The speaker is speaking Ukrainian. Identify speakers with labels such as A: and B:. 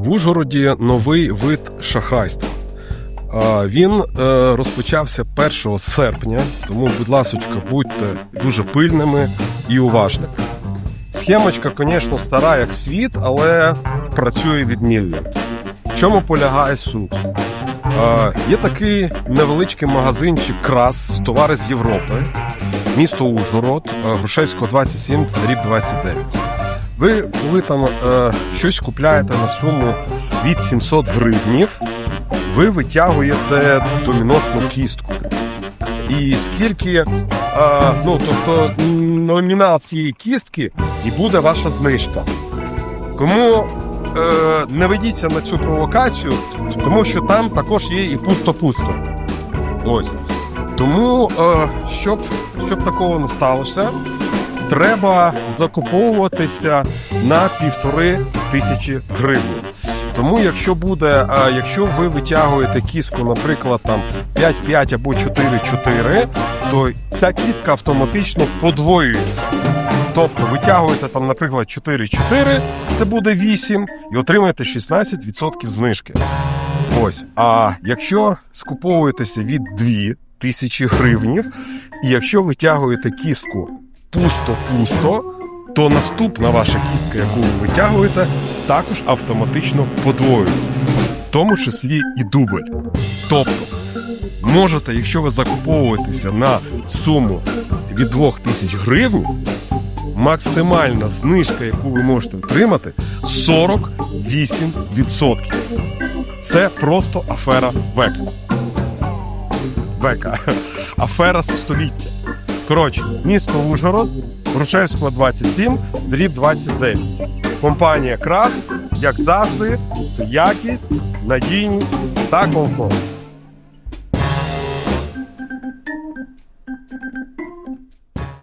A: В Ужгороді новий вид шахрайства. Він е, розпочався 1 серпня, тому, будь ласочка, будьте дуже пильними і уважними. Схемочка, звісно, стара як світ, але працює відмінно. В чому полягає суть? Є такий невеличкий магазинчик крас товари з Європи, місто Ужгород, е, Грушевського 27, рік 29. Ви, коли там е, щось купляєте на суму від 700 гривнів, ви витягуєте доміношну кістку. І скільки, е, ну тобто номінал цієї кістки і буде ваша знижка. Тому е, не ведіться на цю провокацію, тому що там також є і пусто-пусто. Ось. Тому, е, щоб, щоб такого не сталося, треба закуповуватися на півтори тисячі гривень. Тому, якщо буде, якщо ви витягуєте кістку, наприклад, там 5-5 або 4-4, то ця кістка автоматично подвоюється. Тобто витягуєте там, наприклад, 4-4, це буде 8, і отримаєте 16% знижки. Ось. А якщо скуповуєтеся від 2 тисячі гривнів, і якщо витягуєте кістку пусто-пусто, то наступна ваша кістка, яку ви витягуєте, також автоматично подвоюється, в тому числі і дубль. Тобто, можете, якщо ви закуповуєтеся на суму від 2000 гривень, максимальна знижка, яку ви можете отримати, 48%. Це просто афера века. Века. Афера століття. Коротше, місто Ужгород, Грушевського 27, дріб 29. Компанія Крас, як завжди, це якість, надійність та комфорт.